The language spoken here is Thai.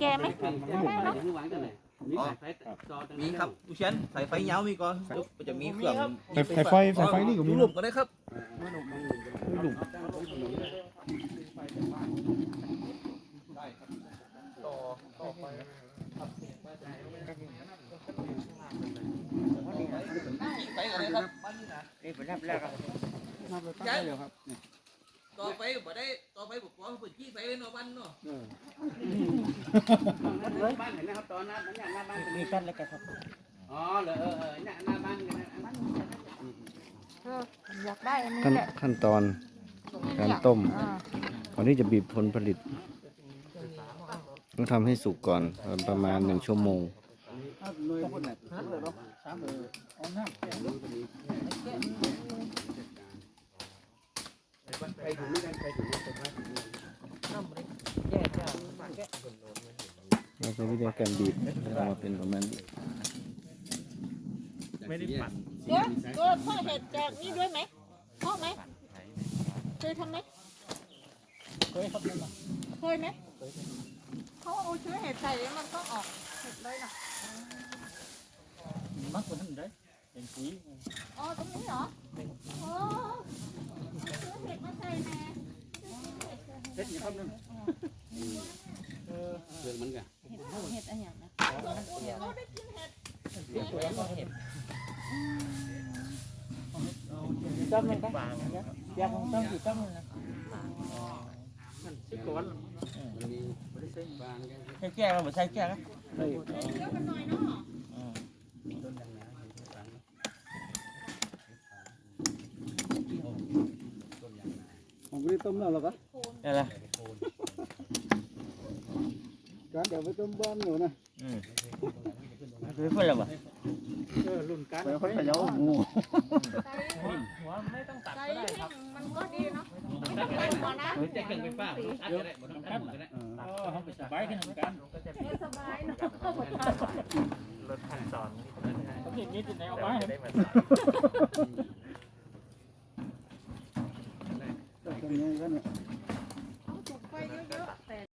แกไหมได้เนาะมีครับผู้เชี่ยนสายไฟยาวมีก่อนก็จะมีเครื่องสายสายไฟสายไฟนี่ก็มีหลุมก็ได้ครับไปกันเลยครับบ้านนี้นะนี่เป็นรับแรกครับย้าย ต่อไปบ่ได้ต่อไปบอกว่าเปิดขี้ไฟเลยเนาะบ้านเนาะบ้านเห็นนะครับตอนนั้นเนี่ยหน้าบ้านมีกันแล้วกันครับอ๋อเหรอเออเออเนี่ยหน้าบ้านกันนะบ้านเอออยากได้อันนี้ขั้นแหละขั้นตอนการต้มอ่าก่อนที่จะบีบผลผลิต ต้องทำให้สุกก่อนประมาณหนึ่งชั่วโมงใครถูก ไม่ได้ใครถูกไม่ได้เราจะวิธีการบีบให้ออกมาเป็นประมาณนี้ไม่ได้ปั่นตัวตัวพ่อเห็ดจากนี่ด้วยไหมพ่อไหมเคยทำไหมเคยครับเคยไหมเขาเอาเชื้อเห็ดใส่แล้วมันก็ออกเห็ดเลยนะมักกว่านั้นได้เป็นปุ๋ยอ๋อตรงนี้เหรอโอ้เอาเชื้อเห็ดมาใส่แน่ เซ็ตอย่างครับนั่นเรื่องมันกันเห็ดอะไรอย่างนะโอ้ได้กินเห็ดสวยก็เห็นต้มเลยครับยาของต้มอยู่ต้มเลยนะสิบกว่าวันมันมีบางกันใช้แก้วไม่ใช้แก้วครับเยอะกันหน่อยเนาะ ไม่ได้ต้มแล้วหรอครับนี่แหละการเดี๋ยวไปต้มบ้านอยู่นะอืมคือเพื่อนเราบ่ไปค่อยขยับงูหัวไม่ต้องตัดใจก็ได้ครับมันก็ดีเนาะไม่ต้องใส่หัวนะจะเครื่องไฟฟ้าอัดก็ได้บ่ต้องอัดก็ได้อ๋อเขาไปสบายขึ้นเหมือนกันเออสบายเนาะรถขั้นตอนเขาเห็นนี้ที่ไหนเอาไว้ ตรงนี้ก็เนี่ย